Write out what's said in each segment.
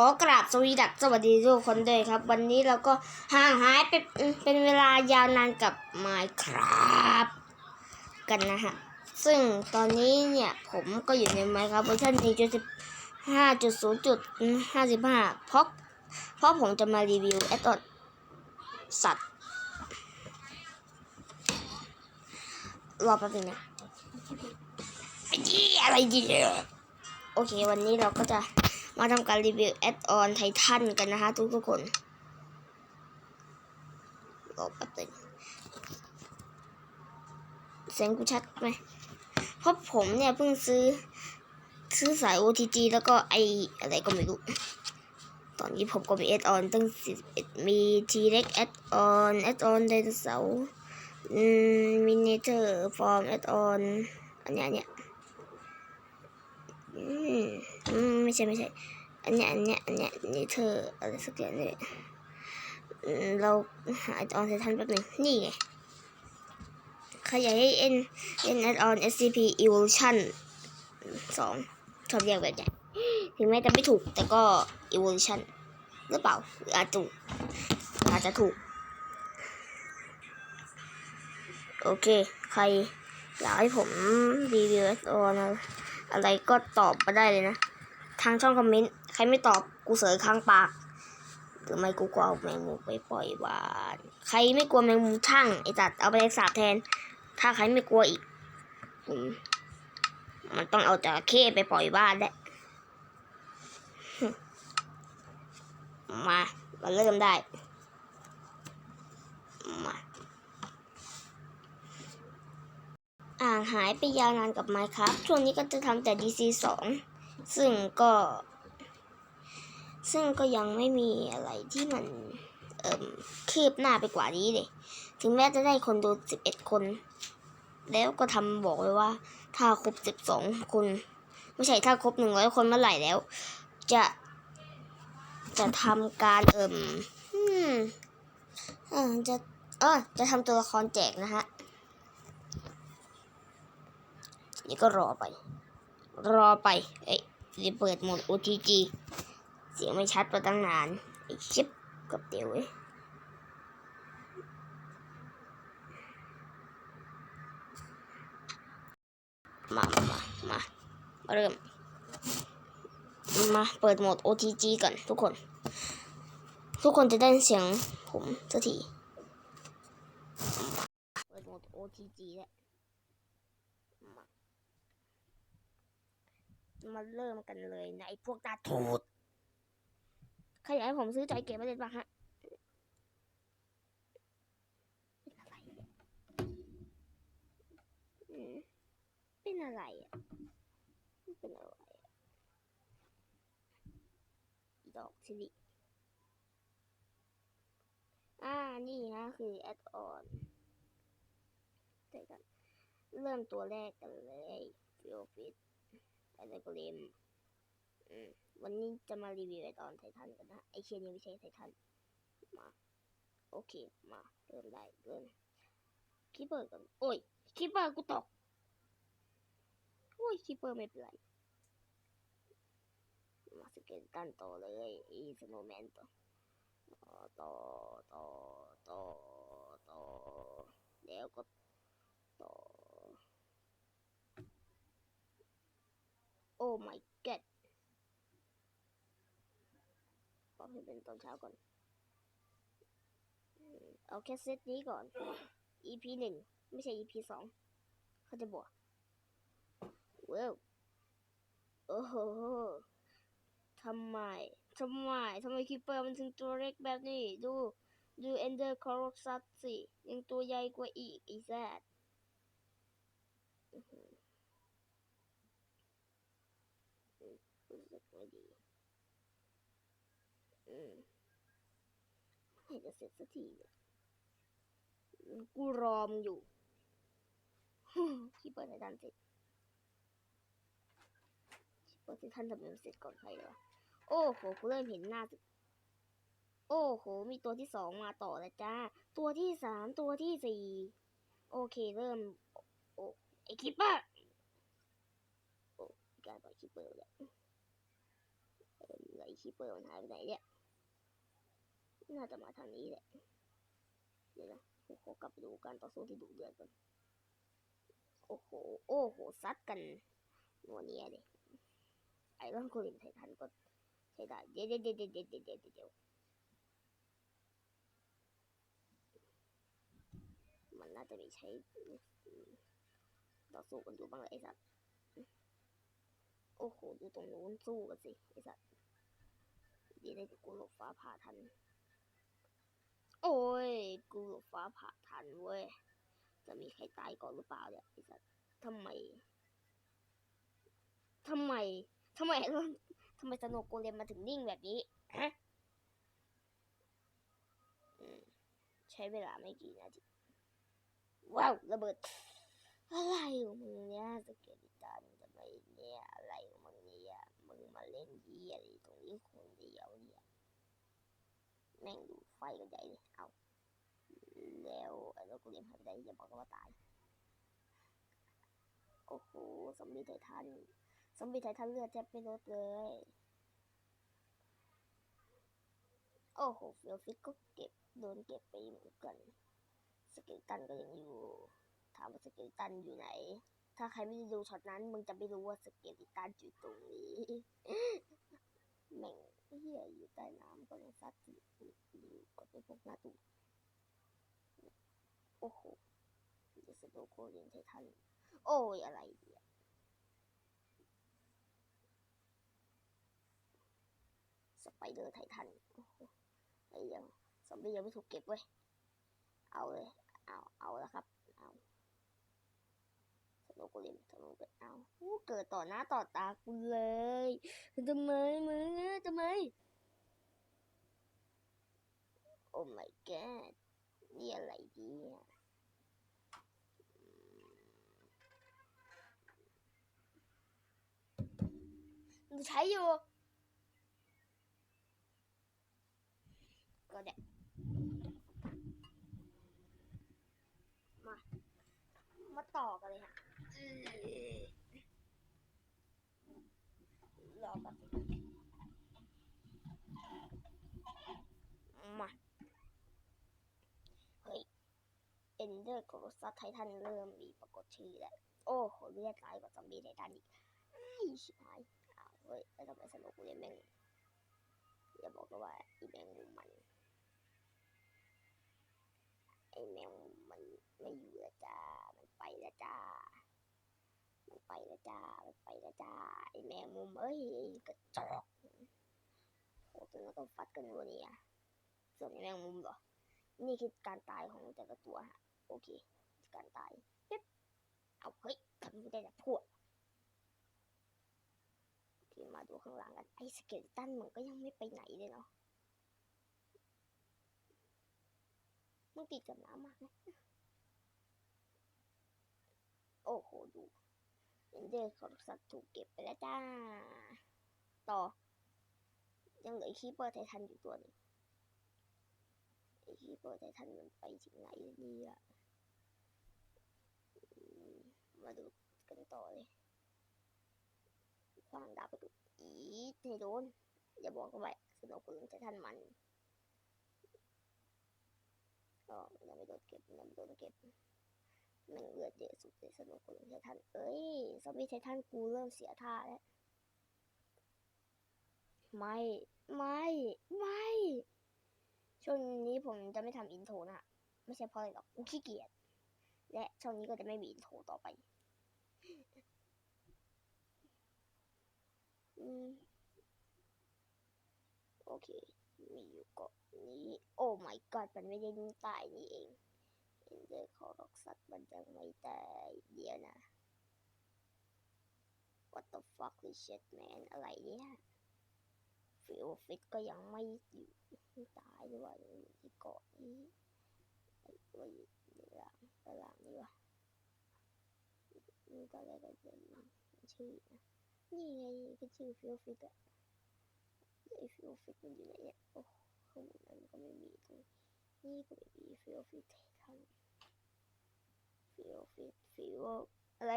ขอกราบสวีดักสวัสดีทุกคนด้วยครับ วันนี้เราก็ห่างหายไปเป็นเวลายาวนานกับ Minecraft กันนะฮะ ซึ่งตอนนี้เนี่ยผมก็อยู่ใน Minecraft เวอร์ชัน1.15.0.55 เพราะเพราะผมจะมารีวิวแอดออนสัตว์ รอแป๊บนึงนะไอ้ที่อะไรดีโอเค วันนี้เราก็จะ มาทำการรีวิวแอดออนไททันกันนะคะทุกทุกๆคนรอแป๊บนึงเสียงกูชัดไหมเพราะผมเนี่ยเพิ่งซื้อ ซื้อสาย OTG แล้วก็ไออะไรก็ไม่รู้ ตอนนี้ผมก็มีแอดออนตั้ง11มี T-Rex แอดออนแอดออนไดโนเสาร์มินิเตอร์ฟอร์มแอดออนอันเนี้ยเนี้ยอืม อืมไม่ใช่ไม่ใช่ อันเนี้ยอันเนี้ยอันเนี้ยนิเตออะไรสักอย่างเนี่ยเราหาออนไททันแป๊บนึงนี่ไงขยายให้ N N add on SCP evolution สองชอบเรียกแบบนี้ถึงแม้จะไม่ถูกแต่ก็ evolution หรือเปล่าหรืออาจถูกอาจจะถูก โอเค ใครอยากให้ผมรีวิวออนอะไรก็ตอบมาได้เลยนะ ทางช่องคอมเมนต์ ใครไม่ตอบกูเสยค้างปากหรือไม่กูก็เอาแมงมุมไปปล่อยบ้าน ใครไม่กลัวแมงมุมช่างไอ้จัดเอาไปเลี้ยงสาบแทน ถ้าใครไม่กลัวอีก มันต้องเอาจระเข้ไปปล่อยบ้านแหละมามาเริ่มได้ มาอ่างหายไปยาวนานกับ Minecraft ช่วงนี้ก็จะทำแต่ DC 2 ซึ่งก็ ซึ่งก็ยังไม่มีอะไรที่มัน เอ่มคืบหน้าไปกว่านี้เลยถึงแม้จะได้คนดู11คน แล้วก็ทำบอกไว้ว่า ถ้าครบ12คน ไม่ใช่ถ้าครบ100คนเมื่อไหร่แล้ว จะจะทำการเอิ่มอืมเออจะเออจะทำตัวละครแจกนะฮะ นี่ก็รอไป รอไป เอ้ย รีบเปิดโหมด OTG เสียงไม่ชัดไปตั้งนานไอชิปกับเดียวเว้ยมามามามาเริ่ม มาเปิดโหมด OTG ก่อนทุกคน ทุกคนจะได้เสียงผมสักทีเปิดโหมด OTG แล้ว มา มาเริ่มกันเลยนะไอ้พวกตาทูดใครอยากให้ผมซื้อใจเก็บไว้เลยบ้างฮะเป็นอะไรเนี่ยอืมเป็นอะไรอะเป็นอะไรอะดอกสิริอ่า นี่นะ คือแอดออนเดี๋ยวกันเริ่มตัวแรกกันเลยฟิโอฟิต อะไรก็เลมอืมวันนี้จะมารีวิวไอตอนไททันกันนะไอเชียนี่ไม่ใช่ไททันมา โอเคมาเริ่มได้เริ่มคิปเปอร์กันโอ้ยคิปเปอร์กูตกโอ้ยคิปเปอร์ไม่เป็นไรมาสเก็ตตันต่อเลยอีสโนแมนต่อต่อต่อต่อต่อแล้วก็ต่อ โอ้ my god ปรับให้เป็นตอนเช้าก่อน เอาแค่เซตนี้ก่อน EP หนึ่งไม่ใช่ EP สองเขาจะบวกว้าวโอ้โหทำไม ทำไม ทำไมคิปเปอร์มันถึงตัวเล็กแบบนี้ ดู ดูเอนเดอร์คอร์ซัสสิ ยังตัวใหญ่กว่าอีกอีแซดอื้อหืออืมรู้สึกไม่ดี อืมไม่จะเสร็จสักทีกูรอมอยู่คิปเปอร์ไททันเสร็จคิปเปอร์ไททันทำเสร็จก่อนใครวะโอ้โหกูเริ่มเห็นหน้าสิโอ้โห มีตัวที่สองมาต่อแล้วจ้า ตัวที่สาม ตัวที่สี่ โอเคเริ่ม โอ้ไอคิปเปอร์ โอ้การต่อยคิปเปอร์แล้วเออไอคิคีเปอร์มันหายไปไหนเนี่ย น่าจะมาทางนี้แหละ เดี๋ยวนะผมขอกลับไปดูการต่อสู้ที่ดุเดือดก่อน โอ้โห โอ้โห ซัดกันนัวเนียเลย ไอรอนโคลินไททันก็ใช้ได้เดี๋ยวเดี๋ยวเดี๋ยวเดี๋ยวเดี๋ยวเดี๋ยวเดี๋ยวมันน่าจะมีใช้ต่อสู้กันอยู่บ้างเลยไอ้สัตว์ โอ้โหดูตรงนู้นสู้กันสิไอ้สัตว์ดีได้กูหลบฟ้าผ่าทัน โอ้ย กูหลบฟ้าผ่าทันเว้ย จะมีใครตายก่อนหรือเปล่าเนี่ยไอ้สัตว์ทำไม ทำไม ทำไมทำไมสโนว์โกเลมมาถึงนิ่งแบบนี้ฮะใช้เวลาไม่กี่นาที ว้าว ระเบิด อะไรของมึงเนี่ยสเกลิตันทำไมเนี่ย อะไรของมึงเนี่ย มึงมาเล่นยี่อะไรตรงนี้คนเดียวเนี่ย แม่งดูไฟกันใหญ่เลยเอาแล้วไอ้รถกูเรียนหายไปไหนอย่าบอกว่าตาย โอ้โหซอมบีไททันซอมบีไททันเลือดแทบไม่ลดเลย โอ้โหเฟลฟิกก็เก็บโดนเก็บไปเหมือนกันสเกลตันก็ยังอยู่ ถามว่าสเกลตันอยู่ไหน ถ้าใครไม่ได้ดูช็อตนั้น มึงจะไม่รู้ว่าสเกลตันอยู่ตรงนี้แม่ง เฮียอยู่ใต้น้ำก็เลยซัดอยู่อยู่ก็เป็นพวกหน้าตูดโอ้โหเดสโดโคเรียนไททันโอ้ยอะไรเนี่ยสไปเดอร์ไททันโอ้โหไอ้ยังซอมบี้ยังไม่ถูกเก็บเว้ย เอาเลย เอา เอาแล้วครับ เอาสโนว์โกเลมสโนว์ไปเอาเกิดต่อหน้าต่อตากูเลย ทำไมมึงอทำไม โอ้ my god นี่อะไรเนี่ยใช้อยู่ก็เด็กมา มาต่อกันเลยค่ะรอแป๊บนึง มาเฮ้ยเอนเดอร์โครซัสไททันเริ่มมีปรากฏชื่อแล้วโอ้โหเลือดร้ายกว่าซอมบี้ไททันอีกไอ้ชิบหายอ้าวเฮ้ยแล้วทำไมสนุกเลยแม่งอย่าบอกนะว่าไอีแมงมุมมันไอแมงมุมมันไม่อยู่แล้วจ้ามันไปแล้วจ้า ไปล้วจ้ามันไปล้วจ้าไอแมงมุมเอ้ยกระจอกโอ้ตัวนั้นก็ฟัดกันวันนี้อะส่วนไอแมงมุมเหรอ นี่คือการตายของแต่ละตัวฮะโอเค การตายปิ๊บเอาเฮ้ยทำไม่ได้แต่พวกโอเคมาดูข้างหลังกันไอสเกลตันมันก็ยังไม่ไปไหนเลยเนาะมึงติดกับน้ำมากนะโอ้โหดู เอนเดอร์ของสัตว์ถูกเก็บไปแล้วจ้า ต่อ ยังเหลือคีเปอร์ไททันอยู่ตัวหนึงคีเปิดไททันมันไปถึงไหนนี่อืมาดูกันต่อเลยควางดาบไปดูอีให้โดน อย่าบอกว่าสนุกปืนไททันมันก็ยังไม่โดนเก็บยังไม่โดนเก็บ มันเลือดเยอะสุดเลยสนุกปืนไททันเอ้ยซอมบี้ไททันกูเริ่มเสียท่าแล้ว ไม่ ไม่ ไม่ ช่วงนี้ผมจะไม่ทำอินโทรนะไม่ใช่เพราะอะไรหรอกกูขี้เกียจ และช่วงนี้ก็จะไม่มีอินโทรต่อไป อืม โอเค มีอยู่เกาะนี้ โอ้ my god มันไม่ได้นิ่งตายนี่เอง อ็นเดอร์ขอรอกสัตว์มันยังไม่ตายเดี๋ยวนะ what the fuck is shit man อะไรเนี่ยฟิลฟิตก็ยังไม่อยู่ตายด้วยอยู่ที่เกาะนี้ไอ้ตัวอยู่หลังในหลังนี่วะนี่ตอนแรกก็เป็นชื่อนะนี่ไงก็ชื่อฟิลฟิตอะไอฟิลฟิตมันอยู่ไหนเนี่ยโอ้ข้างบนนั้นก็ไม่มีตรงนี่ก็ไม่มีฟิลฟิต ทันฟิลฟิตฟิลอะไร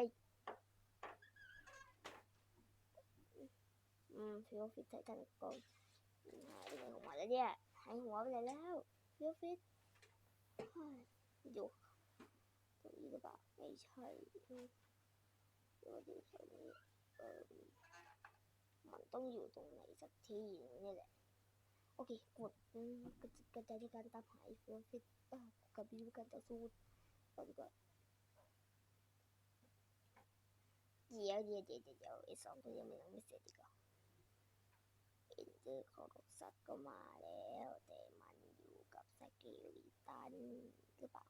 อืมฟิลฟิตไททันก็หายไปไหนของมันแล้วเนี่ยหายหัวไปไหนแล้วฟียวฟิตเฮ้ยอยู่ตรงนี้หรือเปล่าไม่ใช่อืมเดี๋ยวมาดูแถวนี้เออมันต้องอยู่ตรงไหนสักที่นี่แหละ โอเค กดกระจายการตามหาอ้เฟียวฟิตอะ กับวิธีการต่สู้ก่อนดีกว่าเดี๋ยวเดี๋ยวเดี๋ยวเดี๋ยวเดี๋ยวไอสองตัวยังไม่ยังไม่เสร็จดีกว่าอเอ็นเจอร์ของสัตว์ก็มาแล้ว แต่มันอยู่กับสกิลิตันหรือเปล่า